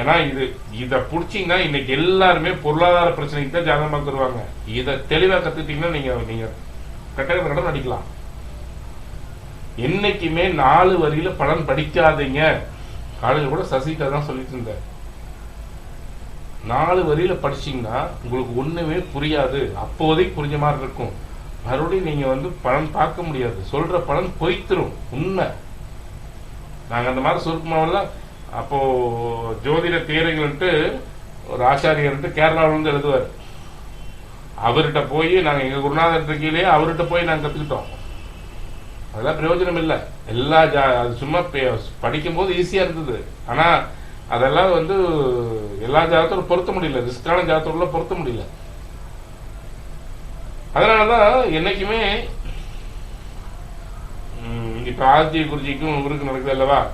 ஏன்னா இது இத புடிச்சீங்கன்னா இன்னைக்கு எல்லாருமே பொருளாதார பிரச்சனைக்கு தான் ஜாதகமாக பார்த்துருவாங்க இத தெளிவா கத்துக்கிட்டீங்கன்னா நீங்க நீங்க கட்டளை கடன் நடிக்கலாம் என்னைக்குமே நாலு வரியில பலன் படிக்காதீங்க. காலேஜ் கூட சசிகிட்ட தான் சொல்லிட்டு இருந்தேன் நாலு வரியில படிச்சீங்கன்னா உங்களுக்கு ஒண்ணுமே புரியாது. அப்போதைக்கு புரிஞ்ச மாதிரி இருக்கும். மறுபடியும் நீங்க வந்து பலன் பார்க்க முடியாது. சொல்ற பலன் பொய்த்திரும். உண்மை. நாங்க அந்த மாதிரி சுருக்கமாவெல்லாம் அப்போ ஜோதிட தேரைகள்ட்டு ஒரு ஆச்சாரியர்ட்டு கேரளாவிலிருந்து எழுதுவார். அவர்கிட்ட போய் நாங்கள் எங்கள் குருநாதர் இருக்கையிலேயே அவர்கிட்ட போய் நாங்கள் கற்றுக்கிட்டோம் அதெல்லாம் பிரயோஜனம் இல்லை. எல்லா ஜா அது சும்மா பே- படிக்கும்போது ஈஸியாக இருந்தது. ஆனால் அதெல்லாம் வந்து எல்லா ஜாதகத்தோட பொருத்த முடியல. ரிஸ்கான ஜாதகத்தோட பொருத்த முடியல. அதனால தான் என்னைக்குமே இப்போ ஆதித்ய குருஜிக்கும் இவருக்கும் நடக்குது அல்லவா?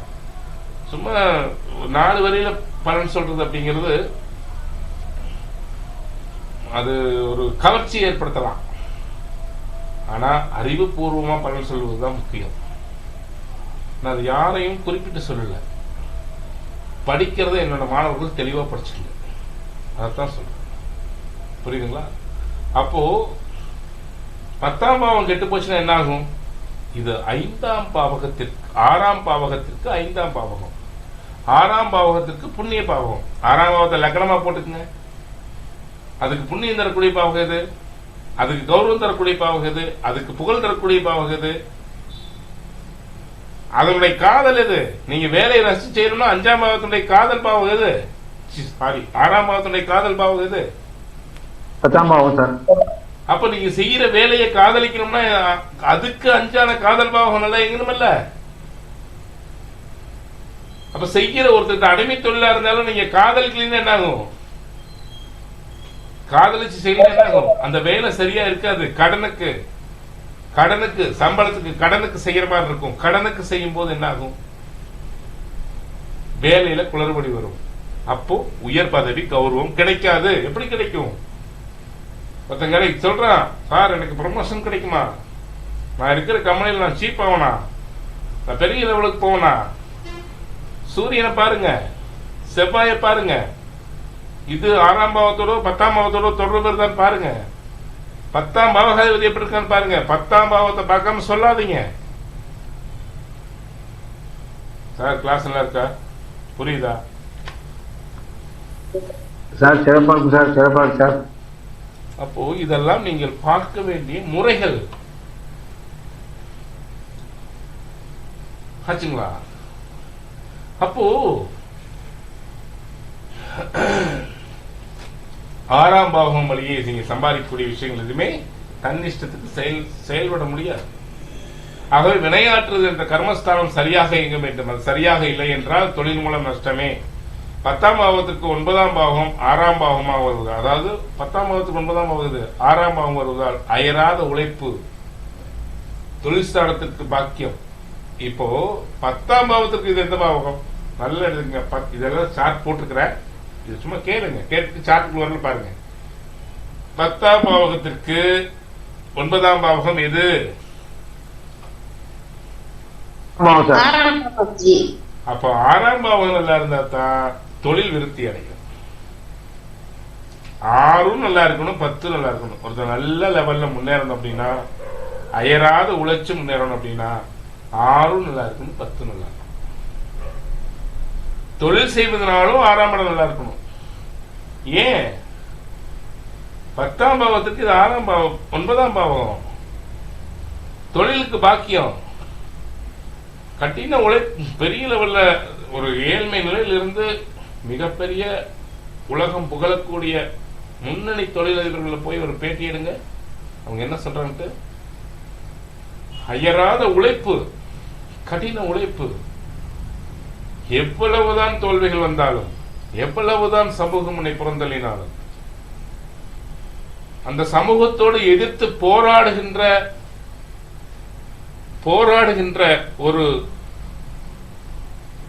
சும்மா நாலு வரியில பலன் சொல்றது அப்படிங்கிறது அது ஒரு கவர்ச்சி ஏற்படுத்தலாம். ஆனா அறிவுபூர்வமா பலன் சொல்வதுதான் முக்கியம். நான் அது யாரையும் குறிப்பிட்டு சொல்லல. படிக்கிறத என்னோட மாணவர்கள் தெளிவா படிச்சுங்க அதான் சொல்றேன். புரியுதுங்களா? அப்போ பத்தாம் பாவம் கெட்டு போச்சுன்னா என்ன ஆகும் இது ஐந்தாம் பாவகத்திற்கு ஆறாம் பாவகத்திற்கு ஐந்தாம் பாவகம். ஆறாம் பாவகத்திற்கு புண்ணிய பாவகம். ஆறாம் பாவத்தை லக்னமா போட்டுக்குங்க. அதுக்கு புண்ணியம் தரக்கூடிய பாவகம் எது? அதுக்கு கௌரவம் தரக்கூடிய பாவகம் எது? அதுக்கு புகழ் தரக்கூடிய பாவகம் எது? அதனுடைய காதல் எது? நீங்க வேலையை ரசிச்சு செய்யணும்னா அஞ்சாம் பாவத்தினுடைய காதல் பாவம் எது? சாரி ஆறாம் பாவத்தினுடைய காதல் பாவம் எது? பத்தாம் பாவம் சார். அப்ப நீங்க செய்யற வேலையை காதலிக்கணும்னா அதுக்கு அஞ்சான காதல் பாவம் நல்லா எங்கணுமல்ல? அப்ப செய்யற ஒருத்தர் அடிமை தொழிலா இருந்தாலும் நீங்க காதலிக்கலன்னு என்ன ஆகும்? காதலிச்சு செய்யல என்ன ஆகும்? அந்த வேலை சரியா இருக்காது. கடனுக்கு கடனுக்கு சம்பளத்துக்கு கடனுக்கு செய்யற மாதிரி இருக்கும். கடனுக்கு செய்யும் போது என்ன ஆகும்? வேலையில குளறுபடி வரும். அப்போ உயர் பதவி கௌரவம் கிடைக்காது. எப்படி கிடைக்கும்? ஒருத்தன் கடை சொல்றான் சார் எனக்கு ப்ரொமோஷன் கிடைக்குமா? நான் இருக்கிற கம்பெனியில் நான் சீப் ஆகணா நான் பெரிய லெவலுக்கு போவனா? சூரியனை பாருங்க. செவ்வாயை பாருங்க. இது ஆறாம் பாவத்தோட பத்தாம் பாவத்தோட தொடர்பு இருந்தான்னு பாருங்க. பத்தாம் பாவகாதிபதி எப்படி இருக்கான்னு பாருங்க. பத்தாம் பாவத்தை பார்க்காம சொல்லாதீங்க. சார் கிளாஸ் நல்லா இருக்கா? புரியுதா? சார் சிறப்பா இருக்கு சார் சிறப்பா இருக்கு சார். அப்போ இதெல்லாம் நீங்கள் பார்க்க வேண்டிய முறைகள். ஆச்சுங்களா அப்போ ஆறாம் பாகம் வழியே நீங்க சம்பாதிக்கக்கூடிய விஷயங்கள் எதுவுமே தன்னிஷ்டத்துக்கு செயல் செயல்பட முடியாது. ஆகவே வினையாற்றுவது என்ற கர்மஸ்தானம் சரியாக இயங்க வேண்டும். அது சரியாக இல்லை என்றால் தொழில் மூலம் நஷ்டமே. பத்தாம் பாவத்துக்கு ஒன்பதாம் பாவம் ஆறாம் பாவமாக வருவது. அதாவது பத்தாம் பாவத்துக்கு ஒன்பதாம் வருது. ஆறாம் பாவம் வருவதால் அயராத உழைப்பு. தொழில் ஸ்தானத்திற்கு பாக்கியம். இப்போ பத்தாம் பாவத்துக்கு இது எந்த பாவகம் நல்ல எடுத்துங்க பத்- இதெல்லாம் சார்ட் போட்டிருக்கிறேன். இது சும்மா கேளுங்க. கேட்டு சார்ட்டுக்கு வரல பாருங்க. பத்தாம் பாவகத்திற்கு ஒன்பதாம் பாவகம் எது? அப்போ ஆறாம் பாவம் நல்லா இருந்தா தான் தொழில் விருத்தி அடையும். ஆறும் நல்லா இருக்கணும் பத்து நல்லா இருக்கணும். ஒருத்தர் நல்ல லெவல்ல முன்னேறணும் அப்படின்னா அயராத உழைச்சு முன்னேறணும் அப்படின்னா ஆறும் நல்லா இருக்கணும் பத்து நல்லா இருக்கணும். தொழில் செய்வதனாலும் ஆறாம் இடம் நல்லா இருக்கணும். ஏன்? பத்தாம் பாவத்துக்கு இது ஆறாம் பாவம் ஒன்பதாம் பாவம். தொழிலுக்கு பாக்கியம். கட்டின உழை பெரிய லெவல்ல ஒரு ஏழ்மை நிலையிலிருந்து மிகப்பெரிய உலகம் புகழக்கூடிய முன்னணி தொழிலதிபர்களை போய் ஒரு பேட்டி எடுங்க. அவங்க என்ன சொல்றாங்கட்டு அயராத உழைப்பு கடின உழைப்பு. எவ்வளவுதான் தோல்விகள் வந்தாலும் எவ்வளவுதான் சமூகம் உன்னை புறந்தள்ளினாலும் அந்த சமூகத்தோடு எதிர்த்து போராடுகின்ற போராடுகின்ற ஒரு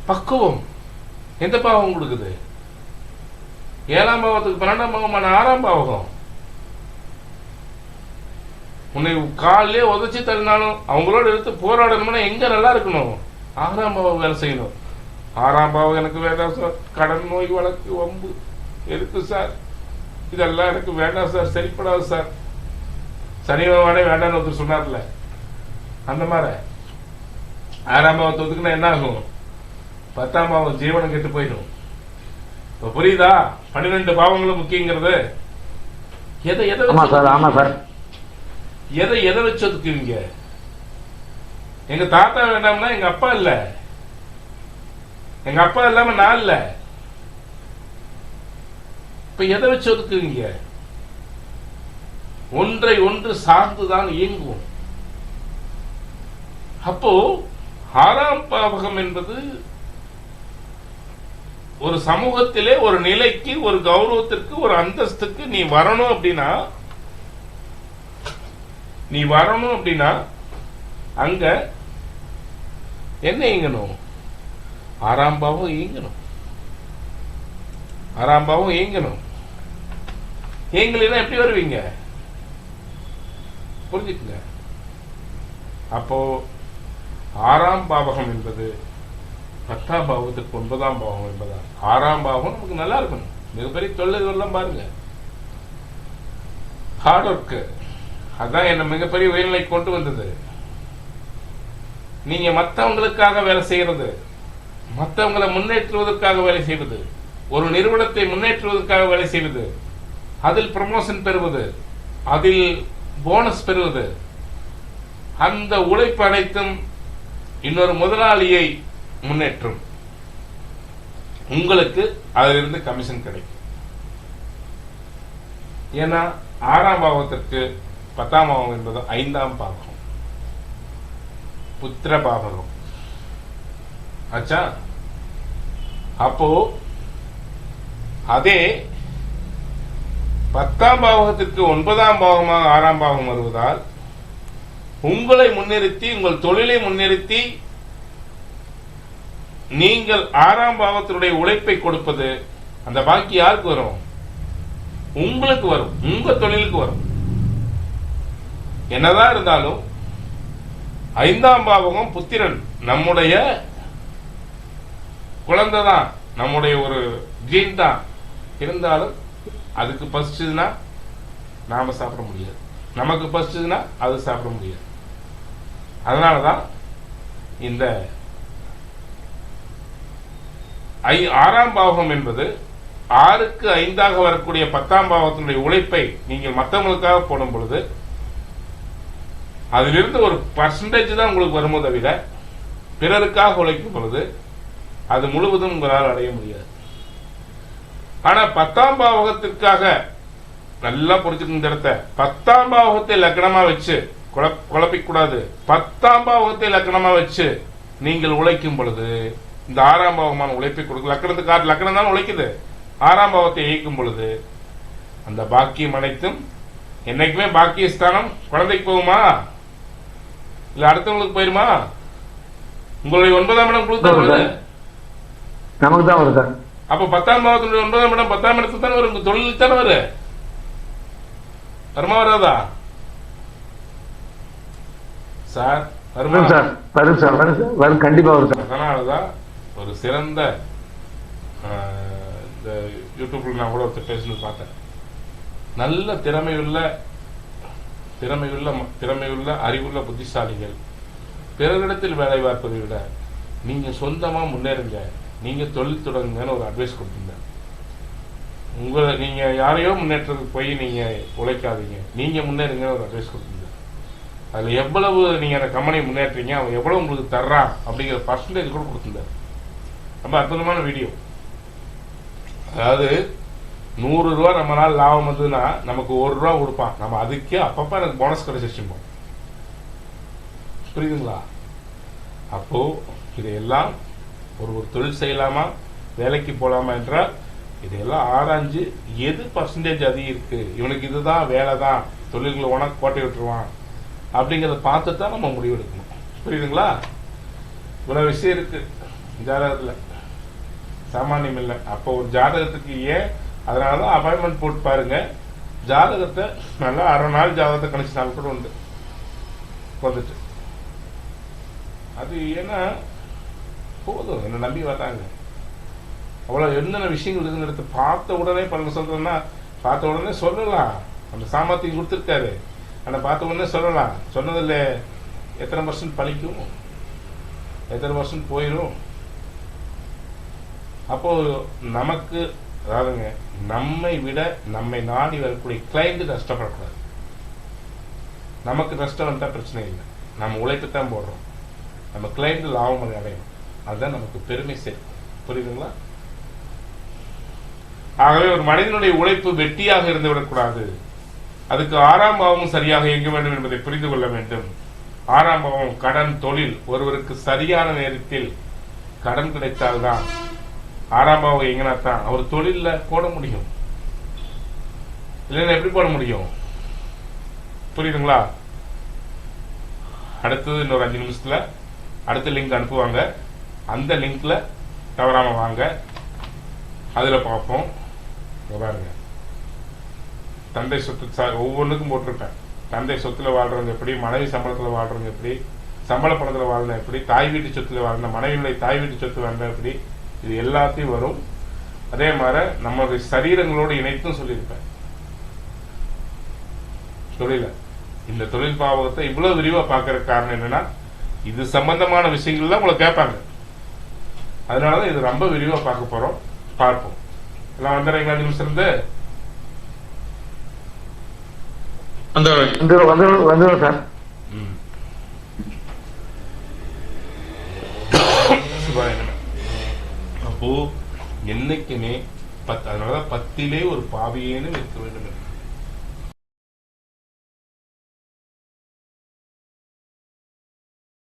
பக்குவம் எந்த பாவம் கொடுக்குது? ஏழாம் பாவத்துக்கு பன்னெண்டாம் பாவமான ஆறாம் பாவகம்? உன்னை காலிலே உதச்சி தள்ளினாலும் அவங்களோட எடுத்து போராடணும்னா எங்க நல்லா இருக்கணும்? ஆறாம் பாவம் வேலை செய்யணும். ஆறாம் பாவம் எனக்கு வேண்டாம் சார் கடன் நோய் வழக்கு வம்பு எதுக்கு சார் இதெல்லாம் எனக்கு வேண்டாம் சார் சரிப்படாது சார் சனி பகவானே வேண்டாம்னு ஒருத்தர் சொன்னார்ல அந்த மாதிரி ஆறாம் பாவத்தை ஒத்துக்குன்னா என்ன ஆகும் பத்தாம் பாவம் ஜீவனம் கெட்டு போயிடும் இப்ப புரியுதா பன்னிரெண்டு பாவங்களும் முக்கியங்கிறது எதை எதை ஆமா சார் ஆமா சார் எதை எதை வச்சு ஒதுக்குவீங்க எங்க தாத்தா வேண்டாம்னா எங்க அப்பா இல்ல எங்க அப்பா இல்லாம நான் இல்ல. இப்ப எதை வச்சு ஒதுக்குங்க ஒன்றை ஒன்று சார்ந்துதான் இயங்குவோம். அப்போ ஆறாம் பாவகம் என்பது ஒரு சமூகத்திலே ஒரு நிலைக்கு ஒரு கௌரவத்திற்கு ஒரு அந்தஸ்துக்கு நீ வரணும் அப்படின்னா நீ வரணும் அப்படின்னா அங்க என்ன இயங்கணும்? ஆறாம் பாவம் இயங்கணும் ஆறாம் பாவம் இயங்கணும் இயங்கலாம் எப்படி வருவீங்க? புரிஞ்சுக்குங்க. அப்போ ஆறாம் பாவகம் என்பது பத்தாம் பாவத்துக்கு ஒன்பதாம் பாவம் என்பதா ஆறாம் பாவம் நமக்கு நல்லா இருக்கணும். மிகப்பெரிய தொழில்கள்லாம் பாருங்க. ஹார்ட் ஒர்க்கு அதான் என்ன மிகப்பெரிய உயர்நிலை கொண்டு வந்தது. நீங்க மத்தவங்களுக்காக வேலை செய்யறது. மத்தவங்களை முன்னேற்றுவதற்காக வேலை செய்வது. ஒரு நிறுவனத்தை முன்னேற்றுவதற்காக வேலை செய்வது. அதில் ப்ரமோஷன் பெறுவது. அதில் போனஸ் பெறுவது. அந்த உழைப்பு அனைத்தும் இன்னொரு முதலாளியை முன்னேற்றும். உங்களுக்கு அதிலிருந்து கமிஷன் கிடைக்கும். ஏன்னா ஆறாம் பாவத்திற்கு பத்தாம் பாவம் என்பது ஐந்தாம் பாவம். புத்திர பாவகம். ஆச்சா அப்போ அதே பத்தாம் பாவகத்திற்கு ஒன்பதாம் பாவமாக ஆறாம் பாவம் வருவதால் உங்களை முன்னிறுத்தி உங்கள் தொழிலை முன்னிறுத்தி நீங்கள் ஆறாம் பாவத்தினுடைய உழைப்பை கொடுப்பது அந்த பாக்கி யாருக்கு வரும்? உங்களுக்கு வரும். உங்க தொழிலுக்கு வரும். என்னதான் இருந்தாலும் ஐந்தாம் பாவகம் புத்திரன் நம்முடைய குழந்தை தான் நம்முடைய ஒரு ஜீன் தான். இருந்தாலும் அதுக்கு பசிச்சதுன்னா நாம சாப்பிட முடியாது. நமக்கு பசிச்சதுன்னா அது சாப்பிட முடியாது. அதனாலதான் இந்த ஐ ஆறாம் பாவகம் என்பது ஆறுக்கு ஐந்தாக வரக்கூடிய பத்தாம் பாவத்தினுடைய உழைப்பை நீங்கள் மற்றவங்களுக்காக போடும் பொழுது அதிலிருந்து ஒரு பர்சன்டேஜ் தான் உங்களுக்கு வருமோ தவிர பிறருக்காக உழைக்கும் பொழுது அது முழுவதும் உங்களால் அடைய முடியாது. ஆனா பத்தாம் பாவகத்திற்காக நல்லா புரிஞ்சுக்கணும் இந்த இடத்த பத்தாம் பாவகத்தை லக்னமா வச்சு குழப்- குழப்பிக்கூடாது. பத்தாம் பாவகத்தை லக்னமா வச்சு நீங்கள் உழைக்கும் பொழுது இந்த ஆறாம் பாவமான உழைப்பை கொடுக்க லக்கணத்துக்கு ஆறு லக்கணம் தான் உழைக்குது. ஆறாம் பாவத்தை இயக்கும் பொழுது அந்த பாக்கியம் அனைத்தும் என்னைக்குமே பாக்கிய ஸ்தானம் குழந்தைக்கு போகுமா? இல்ல அடுத்தவங்களுக்கு போயிருமா? உங்களுடைய ஒன்பதாம் இடம் வருது. நமக்கு தான் வரும் சார். அப்ப பத்தாம் பாவத்தினுடைய ஒன்பதாம் இடம் பத்தாம் இடத்துல தானே வரும்? தொழிலுக்கு தானே வரு. வருமா வராதா? சார் வருமா வரும் சார். வரும் சார் வரும் சார். வரும் கண்டிப்பா வரும் சார். அதனாலதான் ஒரு சிறந்த இந்த யூடியூப்ல நான் கூட ஒருத்தர் பேசுனது பார்த்தேன். நல்ல திறமையுள்ள திறமையுள்ள திறமையுள்ள அறிவுள்ள புத்திசாலிகள் பிறரிடத்தில் வேலை பார்ப்பதை விட நீங்க சொந்தமா முன்னேறுங்க. நீங்க தொழில் தொடங்குங்கன்னு ஒரு அட்வைஸ் கொடுத்துருந்தேன் உங்களை நீங்க யாரையோ முன்னேற்றத்துக்கு போய் நீங்க உழைக்காதீங்க. நீங்க முன்னேறுங்கன்னு ஒரு அட்வைஸ் கொடுத்துருந்தேன் அதுல எவ்வளவு நீங்க அந்த கம்பெனியை முன்னேற்றீங்க அவன் எவ்வளவு உங்களுக்கு தர்றான் அப்படிங்கிற பர்சன்டேஜ் கூட கொடுத்துருந்தேன் ரொம்ப அற்புதமான வீடியோ அதாவது நூறு ரூபா நம்ம நாள் லாபம் வந்ததுன்னா நமக்கு ஒரு ரூபா கொடுப்பான். நம்ம அதுக்கே அப்பப்ப எனக்கு போனஸ் கிடைச்சிருப்போம் புரியுதுங்களா? அப்போ இதையெல்லாம் ஒரு ஒரு தொழில் செய்யலாமா? வேலைக்கு போலாமா என்றால் இதையெல்லாம் ஆராய்ஞ்சு எது பர்சன்டேஜ் அதிகம் இருக்கு? இவனுக்கு இதுதான் வேலை தான் தொழில்களை உனக்கு கோட்டை விட்டுருவான். அப்படிங்கிறத பார்த்து தான் நம்ம முடிவெடுக்கணும் புரியுதுங்களா? இவ்வளோ விஷயம் இருக்கு. ஜாதகத்துல. சாமானியம் இல்லை. அப்போ ஒரு ஜாதகத்துக்கு ஏன் அதனாலதான் அப்பாயின்மெண்ட் போட்டு பாருங்க. ஜாதகத்தை நல்லா அரை நாள் ஜாதகத்தை கணிச்சு நாள் கூட உண்டு. வந்துட்டு. அது ஏன்னா போதும். என்னை நம்பி வராங்க அவ்வளவு என்னென்ன விஷயங்கள் இருக்குன்னு எடுத்து பார்த்த உடனே பலன் சொல்றேன்னா பார்த்த உடனே சொல்லலாம். அந்த சாமர்த்தியம் கொடுத்துருக்காரு. ஆனால் பார்த்த உடனே சொல்லலாம். சொன்னதில்ல. எத்தனை பர்சன்ட் பழிக்கும்? எத்தனை பர்சன்ட் போயிடும் அப்போ நமக்கு அதாவதுங்க நம்மை விட நம்மை நாடி வரக்கூடிய கிளைண்ட் நஷ்டப்படக்கூடாது. நமக்கு நஷ்டம் வந்தால் பிரச்சனை இல்லை. நம்ம உழைப்பு தான் போடுறோம். நம்ம கிளைண்ட் லாபம் அடையணும். அதுதான் நமக்கு பெருமை சேர்க்கும். புரியுதுங்களா? ஆகவே ஒரு மனிதனுடைய உழைப்பு வெட்டியாக இருந்து விடக்கூடாது அதுக்கு ஆறாம் பாவமும் சரியாக இயங்க வேண்டும் என்பதை புரிந்து கொள்ள வேண்டும். ஆறாம் பாவம் கடன் தொழில். ஒருவருக்கு சரியான நேரத்தில் கடன் கிடைத்தால்தான் ஆறாம் பாவம் எங்கன்னா தான் அவர் தொழில போட முடியும். இல்லைன்னா எப்படி போட முடியும்? புரியுதுங்களா? அடுத்தது இன்னொரு அஞ்சு நிமிஷத்துல அடுத்த லிங்க் அனுப்புவாங்க. அந்த லிங்க்ல தவறாம வாங்க. அதுல பார்ப்போம். பாருங்க. தந்தை சொத்து சா- ஒவ்வொன்றுக்கும் போட்டிருப்பேன். தந்தை சொத்துல வாழ்றவங்க எப்படி மனைவி சம்பளத்துல வாழ்றவங்க எப்படி சம்பள பணத்துல வாழ்ந்த எப்படி தாய் வீட்டு சொத்துல வாழ்ந்த மனைவிகளை தாய் வீட்டு சொத்து வாழ்ந்த எப்படி இது எல்லாத்தையும் வரும். அதே மாதிரி நம்மளுடைய சரீரங்களோடு இணைத்தும் சொல்லியிருப்பேன். தொழில இந்த தொழில் பாவகத்தை இவ்வளவு விரிவா பாக்குற காரணம் என்னன்னா இது சம்பந்தமான விஷயங்கள்லாம் உங்களை கேட்பாங்க. அதனாலதான் இது ரொம்ப விரிவா பார்க்க போறோம். பார்ப்போம். எல்லாம் வந்துடுறீங்களா அஞ்சு நிமிஷம் இருந்து? சார். அப்போ என்னைக்குமே பத்து அதனாலதான் பத்திலே ஒரு பாவியேன்னு இருக்க வேண்டும் என்று.